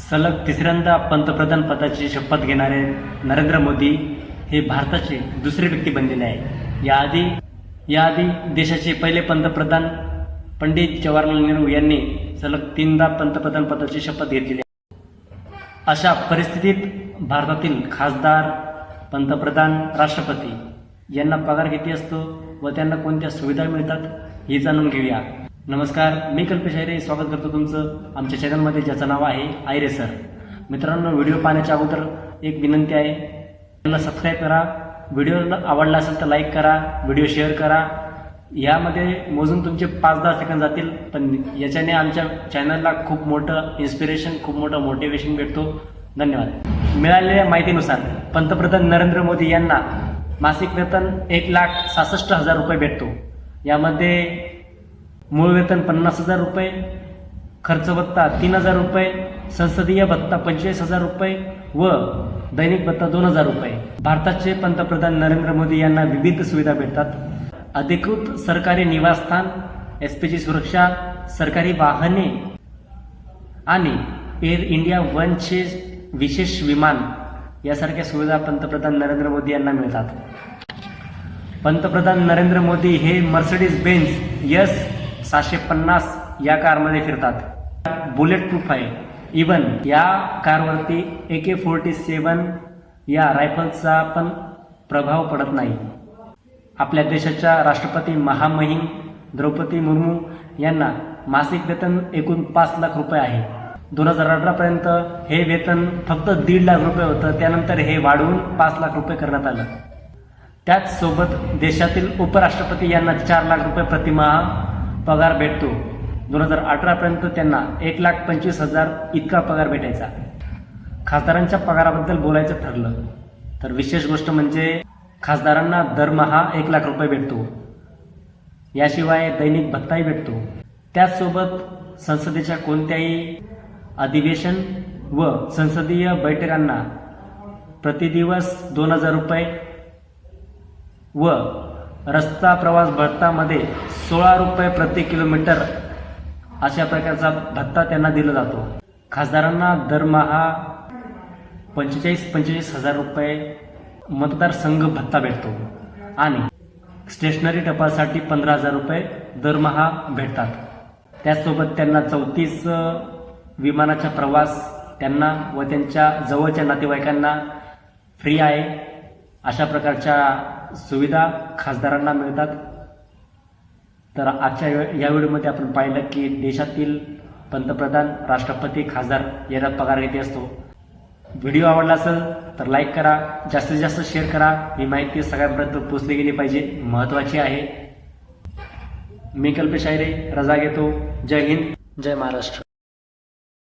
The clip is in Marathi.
सलग तिसऱ्यांदा पंतप्रधान पदाची शपथ घेणारे नरेंद्र मोदी हे भारताचे दुसरे व्यक्ती बनलेले आहे याआधी याआधी देशाचे पहिले पंतप्रधान पंडित जवाहरलाल नेहरू यांनी सलग तीनदा पंतप्रधान पदाची शपथ घेतलेली आहे. अशा परिस्थितीत भारतातील खासदार पंतप्रधान राष्ट्रपती यांना पगार किती असतो व त्यांना कोणत्या सुविधा मिळतात हे जाणून घेऊया. नमस्कार मी कल्पेश आयरे स्वागत करतो तुमचं आमच्या चॅनलमध्ये ज्याचं नाव आहे आयरे सर. मित्रांनो व्हिडिओ पाहण्याच्या अगोदर एक विनंती आहे चॅनलला सबस्क्राईब करा व्हिडिओ आवडला असेल तर लाईक करा व्हिडिओ शेअर करा. यामध्ये मोजून तुमचे पाच दहा सेकंद जातील पण याच्याने आमच्या चॅनलला खूप मोठं इन्स्पिरेशन खूप मोठं मोटिवेशन भेटतो. धन्यवाद. मिळालेल्या माहितीनुसार पंतप्रधान नरेंद्र मोदी यांना मासिक वेतन एक लाख सहासष्ट हजार रुपये भेटतो. यामध्ये मूळ वेतन पन्नास हजार रुपये खर्च भत्ता तीन हजार रुपये संसदीय भत्ता पंचवीस हजार रुपये व दैनिक भत्ता दोन हजार रुपये. भारताचे पंतप्रधान नरेंद्र मोदी यांना विविध सुविधा भेटतात. अधिकृत सरकारी निवासस्थान एस पी जी सुरक्षा सरकारी वाहने आणि एअर इंडिया वनचे विशेष विमान यासारख्या सुविधा पंतप्रधान नरेंद्र मोदी यांना मिळतात. पंतप्रधान नरेंद्र मोदी हे मर्सिडीज बेन्स यस सहाशे पन्नास या कारमध्ये फिरतात. बुलेट प्रूफ आहे. इवन या कारवरती ए के फोर्टी सेवन या रायफलचा पण प्रभाव पडत नाही. आपल्या देशाच्या राष्ट्रपती महामहिम द्रौपदी मुर्मू यांना मासिक वेतन एकूण पाच लाख रुपये आहे. दोन हजार अठरापर्यंत हे वेतन फक्त दीड लाख रुपये होतं. त्यानंतर हे वाढवून पाच लाख रुपये करण्यात आलं. त्याचसोबत देशातील उपराष्ट्रपती यांना चार लाख रुपये प्रतिमाह पगार भेटतो. दोन हजार अठरापर्यंत त्यांना एक लाख पंचवीस हजार इतका पगार भेटायचा. खासदारांच्या पगाराबद्दल बोलायचं ठरलं तर विशेष गोष्ट म्हणजे खासदारांना दरमहा एक लाख रुपये भेटतो. याशिवाय दैनिक भत्ताही भेटतो. त्याचसोबत संसदेच्या कोणत्याही अधिवेशन व संसदीय बैठकांना प्रतिदिवस दोन हजार रुपये व रस्ता प्रवास भत्तामध्ये सोळा रुपये प्रति किलोमीटर अशा प्रकारचा भत्ता त्यांना दिला जातो. खासदारांना दरमहा पंचेचाळीस पंचेचाळीस हजार रुपये मतदारसंघ भत्ता भेटतो. आणि स्टेशनरी टपासाठी पंधरा हजार रुपये दरमहा भेटतात. त्याचसोबत त्यांना चौतीस विमानाचा प्रवास त्यांना व त्यांच्या जवळच्या नातेवाईकांना फ्री आहे. अशा प्रकारच्या सुविधा खासदारांना मिळतात. तर आजच्या या व्हिडिओमध्ये आपण पाहिलं की देशातील पंतप्रधान राष्ट्रपती खासदार यांना पगार किती असतो. व्हिडिओ आवडला असेल तर लाईक करा जास्तीत जास्त शेअर करा. ही माहिती सगळ्यांपर्यंत पोचली गेली पाहिजे. महत्त्वाची आहे. मी कल्पेश आयरे रजा घेतो. जय हिंद. जय महाराष्ट्र.